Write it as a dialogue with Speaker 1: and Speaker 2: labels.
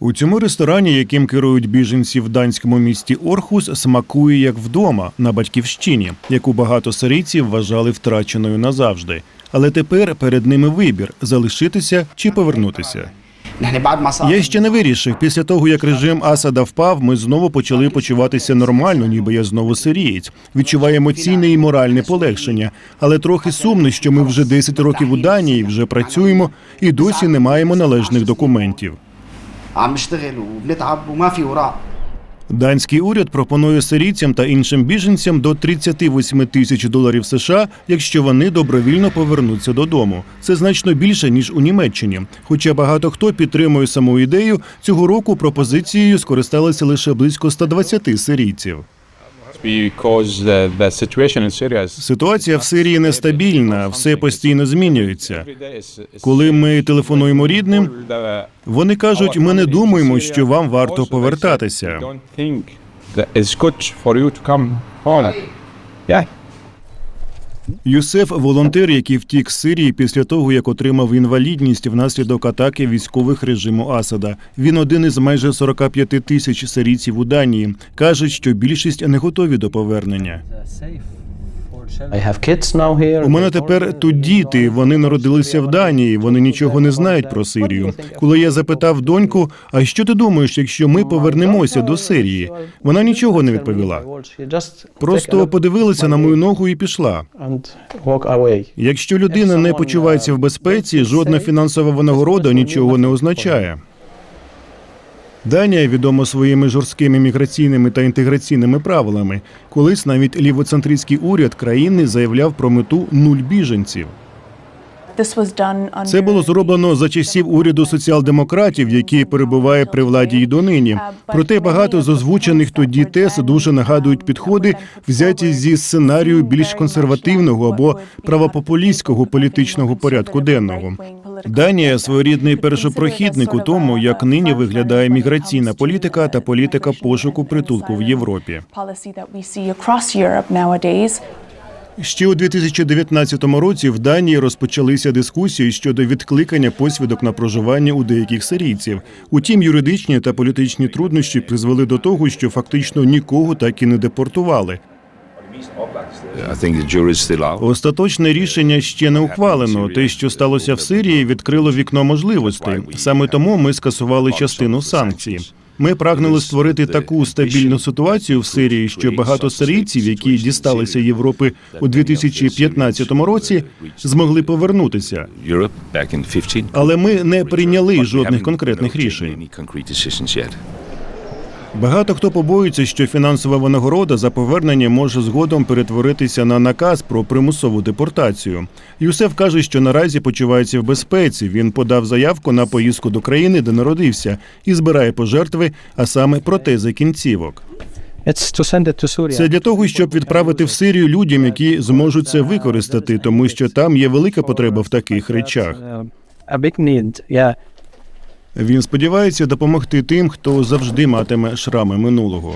Speaker 1: У цьому ресторані, яким керують біженці в данському місті Орхус, смакує як вдома на батьківщині, яку багато сирійців вважали втраченою назавжди. Але тепер перед ними вибір залишитися чи повернутися. Я ще не вирішив. Після того як режим Асада впав, ми знову почали почуватися нормально, ніби я знову сирієць. Відчуваю емоційне і моральне полегшення, але трохи сумно, що ми вже 10 років у Данії, вже працюємо і досі не маємо належних документів.
Speaker 2: عم نشتغل وبنتعب وما في اوراق
Speaker 1: Данський уряд пропонує сирійцям та іншим біженцям до 38 тисяч доларів США, якщо вони добровільно повернуться додому. Це значно більше ніж у Німеччині. Хоча багато хто підтримує саму ідею, цього року пропозицією скористалися лише близько 120 сирійців. Ситуація в Сирії нестабільна, все постійно змінюється. Коли ми телефонуємо рідним, вони кажуть, ми не думаємо, що вам варто повертатися. Юсеф волонтер, який втік з Сирії після того, як отримав інвалідність внаслідок атаки військових режиму Асада. Він один із майже 45 тисяч сирійців у Данії. Кажуть, що більшість не готові до повернення. У мене тепер тут діти. Вони народилися в Данії. Вони нічого не знають про Сирію. Коли я запитав доньку, а що ти думаєш, якщо ми повернемося до Сирії? Вона нічого не відповіла. Просто подивилася на мою ногу і пішла. Якщо людина не почувається в безпеці, жодна фінансова винагорода нічого не означає. Данія відома своїми жорсткими міграційними та інтеграційними правилами. Колись навіть лівоцентристський уряд країни заявляв про мету нуль біженців. Це було зроблено за часів уряду соціал-демократів, який перебуває при владі і донині. Проте багато з озвучених тоді тез дуже нагадують підходи, взяті зі сценарію більш консервативного або правопопулістського політичного порядку денного. Данія своєрідний першопрохідник у тому, як нині виглядає міграційна політика та політика пошуку притулку в Європі. Ще у 2019 році в Данії розпочалися дискусії щодо відкликання посвідок на проживання у деяких сирійців. Утім, юридичні та політичні труднощі призвели до того, що фактично нікого так і не депортували. Остаточне рішення ще не ухвалено. Те, що сталося в Сирії, відкрило вікно можливостей. Саме тому ми скасували частину санкцій. Ми прагнули створити таку стабільну ситуацію в Сирії, що багато сирійців, які дісталися Європи у 2015 році, змогли повернутися.
Speaker 3: Europe back in 15.
Speaker 1: Але ми не прийняли жодних конкретних рішень. Багато хто побоюється, що фінансова винагорода за повернення може згодом перетворитися на наказ про примусову депортацію. Юсеф каже, що наразі почувається в безпеці. Він подав заявку на поїздку до країни, де народився, і збирає пожертви, а саме протези кінцівок. Це для того, щоб відправити в Сирію людям, які зможуть це використати, тому що там є велика потреба в таких речах. Він сподівається допомогти тим, хто завжди матиме шрами минулого.